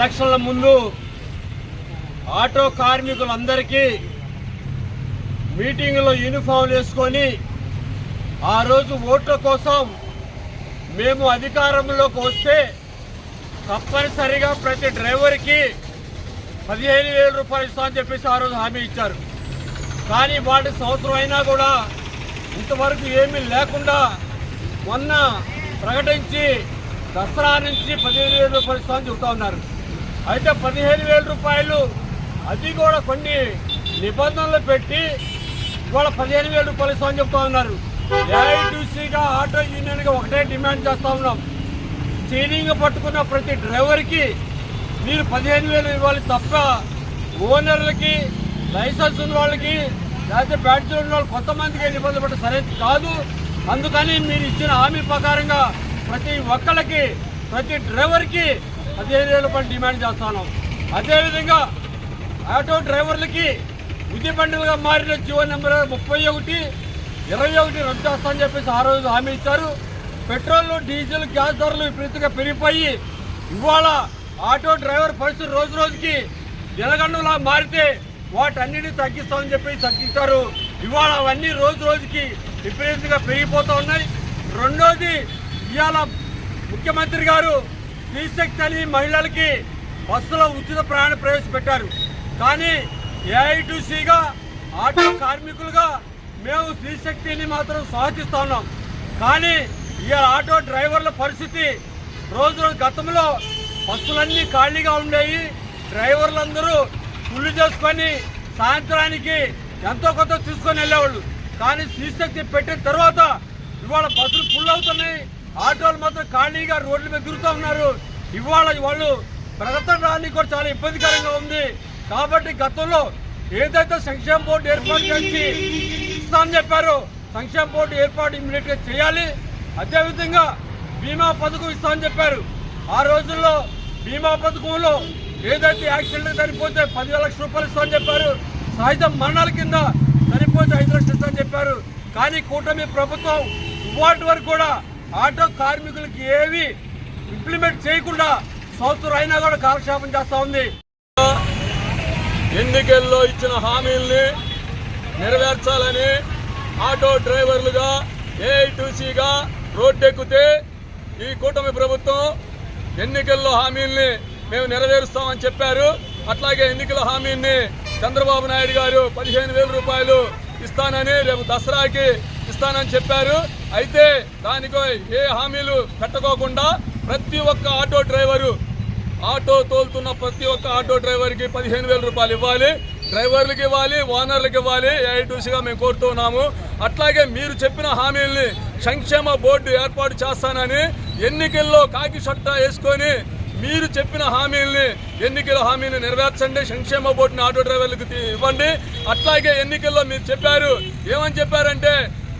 ఎలక్షన్ల ముందు ఆటో కార్మికులందరికీ మీటింగ్లో యూనిఫామ్లు వేసుకొని ఆ రోజు ఓట్ల కోసం మేము అధికారంలోకి వస్తే తప్పనిసరిగా ప్రతి డ్రైవర్కి పదిహేను వేల రూపాయలు ఇస్తామని చెప్పేసి ఆ రోజు హామీ ఇచ్చారు. కానీ వాటి సంవత్సరం అయినా కూడా ఇంతవరకు ఏమీ లేకుండా మొన్న ప్రకటించి దసరా నుంచి పదిహేను వేల రూపాయలు ఇస్తామని చెబుతా ఉన్నారు. అయితే పదిహేను వేల రూపాయలు అది కూడా కొన్ని నిబంధనలు పెట్టి ఇవాళ పదిహేను వేల రూపాయలు ఇస్తామని చెప్తా ఉన్నారు. ఏఐటీసీగా ఆటో యూనియన్గా ఒకటే డిమాండ్ చేస్తా ఉన్నాం. చైనింగ్ పట్టుకున్న ప్రతి డ్రైవర్కి మీరు పదిహేను వేలు ఇవ్వాలి తప్ప ఓనర్లకి లైసెన్స్ ఉన్న వాళ్ళకి లేకపోతే బ్యాటరీ ఉన్న వాళ్ళు కొంతమందికి నిబంధన పట్ట సరైనది కాదు. అందుకని మీరు ఇచ్చిన హామీ ప్రకారంగా ప్రతి ఒక్కళ్ళకి ప్రతి డ్రైవర్కి పదిహేను వేల పని డిమాండ్ చేస్తాను అదేవిధంగా ఆటో డ్రైవర్లకి ఉద్య పండుగగా మారిన జీవో నెంబర్ ముప్పై ఒకటి ఇరవై ఒకటి రద్దు చేస్తామని చెప్పేసి ఆ రోజు హామీ ఇచ్చారు. పెట్రోల్ డీజిల్ గ్యాస్ ధరలు విపరీతంగా పెరిగిపోయి ఇవాళ ఆటో డ్రైవర్ పరిస్థితి రోజు రోజుకి నిలగండులా మారితే వాటన్నిటిని తగ్గిస్తామని చెప్పి తగ్గించారు. ఇవాళ అవన్నీ రోజు రోజుకి విపరీతంగా పెరిగిపోతూ ఉన్నాయి. రెండోది ఇవాళ ముఖ్యమంత్రి గారు స్త్రీశక్తి అని మహిళలకి బస్సులో ఉచిత ప్రయాణ ప్రవేశపెట్టారు. కానీ ఏఐటీసీగా ఆటో కార్మికులుగా మేము స్త్రీశక్తిని మాత్రం స్వాగతిస్తా ఉన్నాం. కానీ ఈ ఆటో డ్రైవర్ల పరిస్థితి రోజు రోజు గతంలో బస్సులన్నీ ఖాళీగా ఉండేవి డ్రైవర్లందరూ ఫుల్లు చేసుకొని సాయంత్రానికి ఎంతో కొంత తీసుకొని వెళ్ళేవాళ్ళు. కానీ శ్రీశక్తి పెట్టిన తర్వాత ఇవాళ బస్సులు ఫుల్ అవుతున్నాయి. ఆటోలు మాత్రం ఖాళీగా రోడ్ల మీద తిరుగుతూ ఉన్నారు. ఇవాళ వాళ్ళు ప్రగతడానికి కూడా చాలా ఇబ్బందికరంగా ఉంది. కాబట్టి గతంలో ఏదైతే సంక్షేమ బోర్డు ఏర్పాటు చేసి ఇస్తామని చెప్పారో సంక్షేమ బోర్డు ఏర్పాటు ఇమ్మీడియట్గా చేయాలి. అదేవిధంగా బీమా పథకం ఇస్తామని చెప్పారు. ఆ రోజుల్లో బీమా పథకంలో ఏదైతే యాక్సిడెంట్ చనిపోతే పదివేల లక్షల రూపాయలు ఇస్తామని చెప్పారు. సహజ మరణాల కింద సరిపోతే ఐదు లక్షలు ఇస్తామని చెప్పారు. కానీ కూటమి ప్రభుత్వం ఇవాటి వరకు కూడా ఆటో కార్మికులకి ఏవి ఇంప్లిమెంట్ చేయకుండా సంవత్సరం అయినా కూడా కాలక్షేపం చేస్తా ఉంది. ఎన్నికల్లో ఇచ్చిన హామీల్ని నెరవేర్చాలని ఆటో డ్రైవర్లుగా ఏఐటీసీగా రోడ్డెక్కితే ఈ కూటమి ప్రభుత్వం ఎన్నికల్లో హామీల్ని మేము నెరవేరుస్తామని చెప్పారు. అట్లాగే ఎన్నికల హామీని చంద్రబాబు నాయుడు గారు పదిహేను వేల రూపాయలు ఇస్తానని రేపు దసరాకి ఇస్తానని చెప్పారు. అయితే దానికో ఏ హామీలు పెట్టుకోకుండా ప్రతి ఒక్క ఆటో డ్రైవరు ఆటో తోలుతున్న ప్రతి ఒక్క ఆటో డ్రైవర్కి పదిహేను వేల రూపాయలు ఇవ్వాలి. డ్రైవర్లకు ఇవ్వాలి ఓనర్లకు ఇవ్వాలి. ఏఐటీసీగా మేము కోరుతున్నాము అట్లాగే మీరు చెప్పిన హామీల్ని సంక్షేమ బోర్డు ఏర్పాటు చేస్తానని ఎన్నికల్లో కాకి చట్టా వేసుకొని మీరు చెప్పిన హామీల్ని ఎన్నికల హామీని నెరవేర్చండి. సంక్షేమ బోర్డుని ఆటో డ్రైవర్లకు ఇవ్వండి. అట్లాగే ఎన్నికల్లో మీరు చెప్పారు. ఏమని చెప్పారంటే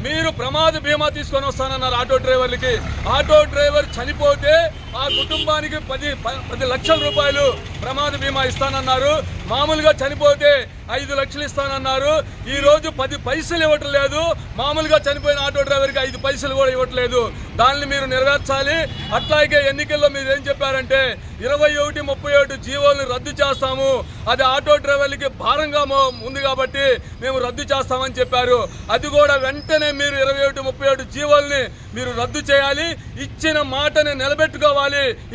మీరు ప్రమాద బీమా తీసుకొని వస్తానన్నారు ఆటో డ్రైవర్లకి. ఆటో డ్రైవర్ చనిపోతే ఆ కుటుంబానికి పది పది లక్షల రూపాయలు ప్రమాద బీమా ఇస్తానన్నారు. మామూలుగా చనిపోతే ఐదు లక్షలు ఇస్తానన్నారు. ఈ రోజు పది పైసలు ఇవ్వటం లేదు. మామూలుగా చనిపోయిన ఆటో డ్రైవర్కి ఐదు పైసలు కూడా ఇవ్వట్లేదు. దాన్ని మీరు నెరవేర్చాలి. అట్లాగే ఎన్నికల్లో మీరు ఏం చెప్పారంటే ఇరవై ఒకటి ముప్పై ఒకటి జీవోలు రద్దు చేస్తాము. అది ఆటో డ్రైవర్లకి భారంగా ఉంది కాబట్టి మేము రద్దు చేస్తామని చెప్పారు. అది కూడా వెంటనే మీరు ఇరవై ఒకటి ముప్పై ఒకటి జీవోల్ని మీరు రద్దు చేయాలి. ఇచ్చిన మాటని నిలబెట్టుకోవాలి.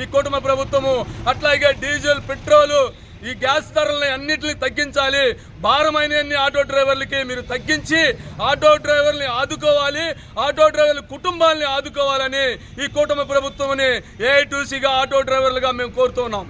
ఈ కుటుంబ ప్రభుత్వము. అట్లాగే డీజిల్ పెట్రోలు ఈ గ్యాస్ ధరల్ని అన్నింటినీ తగ్గించాలి. భారమైన ఆటో డ్రైవర్లకి మీరు తగ్గించి ఆటో డ్రైవర్ని ఆదుకోవాలి. ఆటో డ్రైవర్ల కుటుంబాలని ఆదుకోవాలని ఈ కూటమి ప్రభుత్వంని ఏఐటీసీగా ఆటో డ్రైవర్లుగా మేము కోరుతున్నాం.